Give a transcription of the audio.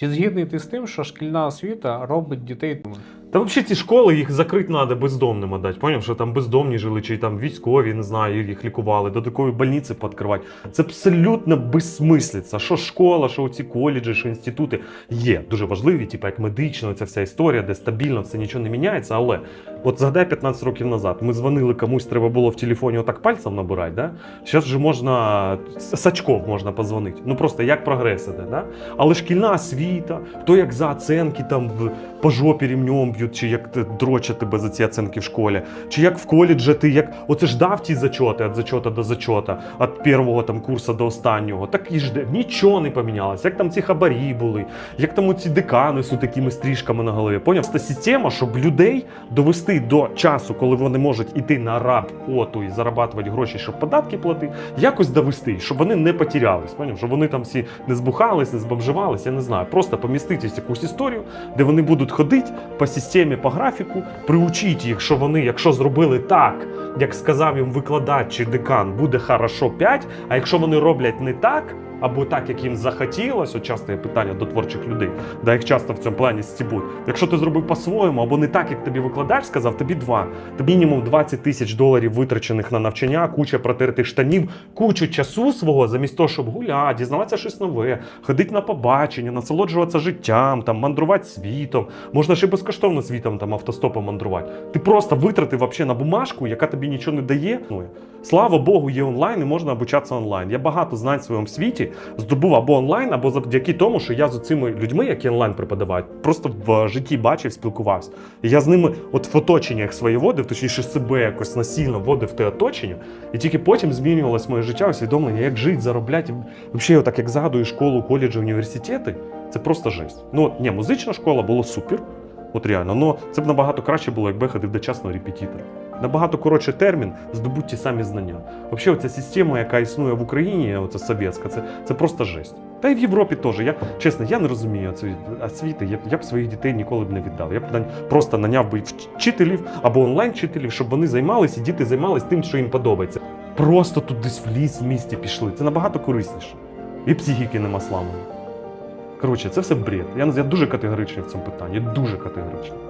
Чи згідний ти з тим, що шкільна освіта робить дітей Та взагалі ці школи їх закрити треба бездомним дати. Поняв, що там бездомні жили, чи там військові, не знаю, їх лікували, додаткові больниці підкривати. Це абсолютно безсмислиця. Що школа, що ці коледжі, що інститути є дуже важливі, типу як медична, ця вся історія, де стабільно все нічого не міняється. Але от згадай 15 років назад, ми дзвонили комусь, треба було в телефоні отак пальцем набирати. Да? Зараз вже можна сачков можна позвонити. Ну просто як прогрес іде. Да? Але шкільна освіта, то як за оценки там по жопі рівнем б'ють, чи як дрочать тебе за ці оценки в школі, чи як в коледжі ти як оце ж дав ті зачоти від зачота до зачота, від першого там курсу до останнього. Так і жде. Нічого не помінялося. Як там ці хабарі були, як там ці декани з такими стрижками на голові. Поняв? Це система, щоб людей довести до часу, коли вони можуть іти на роботу і зарабатувати гроші, щоб податки платити, якось довести, щоб вони не потерялись. Поняв? Щоб вони там всі не збухались, не збомживались, я не знаю. Просто помістити якусь історію, де вони будуть ходити по системі, по графіку, приучіть їх, що вони, якщо зробили так, як сказав їм викладач чи декан, буде хорошо 5, а якщо вони роблять не так. Або так, як їм захотілося, от часто є питання до творчих людей, да їх часто в цьому плані стібуть. Якщо ти зробив по-своєму, або не так, як тобі викладач сказав, тобі два. Тобі мінімум 20 тисяч доларів витрачених на навчання, куча протертих штанів, кучу часу свого, замість того, щоб гуляти, дізнаватися щось нове, ходити на побачення, насолоджуватися життям, там мандрувати світом. Можна ще безкоштовно світом там автостопом мандрувати. Ти просто витратив вообще на бумажку, яка тобі нічого не дає. Ну, слава Богу, є онлайн і можна обучатися онлайн. Я багато знань в своєму світі здобув або онлайн, або завдяки тому, що я з цими людьми, які онлайн преподавають, просто в житті бачив, спілкувався. І я з ними, от в оточеннях своє водив, точніше себе якось насильно вводив те оточення, і тільки потім змінювалось моє життя, усвідомлення, як жити, заробляти. Взагалі, так як згадую школу, коледжі, університети, це просто жесть. Ну, ні, музична школа була супер. От реально, ну це б набагато краще було, якби я ходив до частного репетитора. Набагато коротший термін здобуть ті самі знання. Взагалі, ця система, яка існує в Україні, оця совєтська, це, це просто жесть. Та й в Європі теж. Я чесно, я не розумію цієї освіти. Я, я б своїх дітей ніколи б не віддав. Я б просто наняв би вчителів або онлайн-вчителів, щоб вони займалися, і діти займалися тим, що їм подобається. Просто тут десь в ліс в місті пішли. Це набагато корисніше. І психіки нема сламаної. Коротше, це все бред. Я, я дуже категоричний в цьому питанні. Дуже категоричний.